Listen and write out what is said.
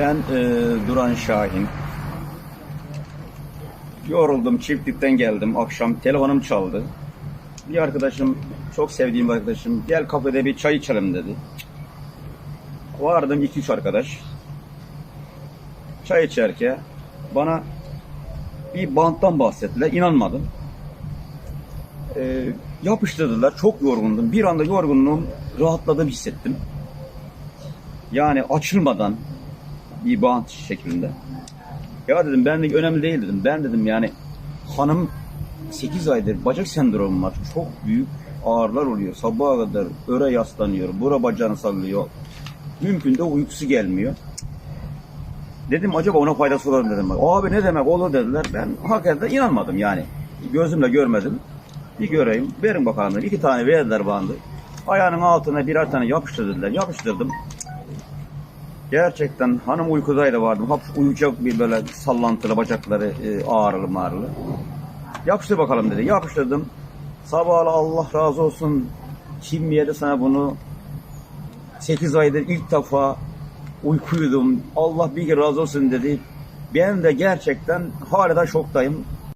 Ben e, Duran Şahin. Yoruldum, çiftlikten geldim. Akşam telefonum çaldı. Bir arkadaşım, çok sevdiğim bir arkadaşım, gel kafede bir çay içelim dedi. Vardım iki üç arkadaş. Çay içerken bana bir banttan bahsettiler. İnanmadım. Ee, yapıştırdılar. Çok yorgundum. Bir anda yorgunluğum rahatladığımı hissettim. Yani açılmadan bir bant şeklinde. Ya dedim ben önemli değil dedim. Ben dedim yani hanım 8 aydır bacak sendromu var. Çok büyük ağrılar oluyor. Sabaha kadar öre yaslanıyor. Bura bacağını sallıyor. Mümkün de uykusu gelmiyor. Dedim acaba ona faydası olur mu dedim. Abi ne demek olur dediler. Ben hakikaten inanmadım yani. Gözümle görmedim. Bir göreyim. Verin bakalım. İki tane verdiler bandı. Ayağının altına birer tane yapıştırdılar. Yapıştırdım. Gerçekten hanım uykudaydı vardım. Hap uyuyacak bir böyle sallantılı bacakları e, ağrılı mağrılı. Yapıştır bakalım dedi. Yapıştırdım. Sabahla Allah razı olsun. Kim yedi sana bunu? 8 aydır ilk defa uykuydum. Allah bir razı olsun dedi. Ben de gerçekten hala şoktayım.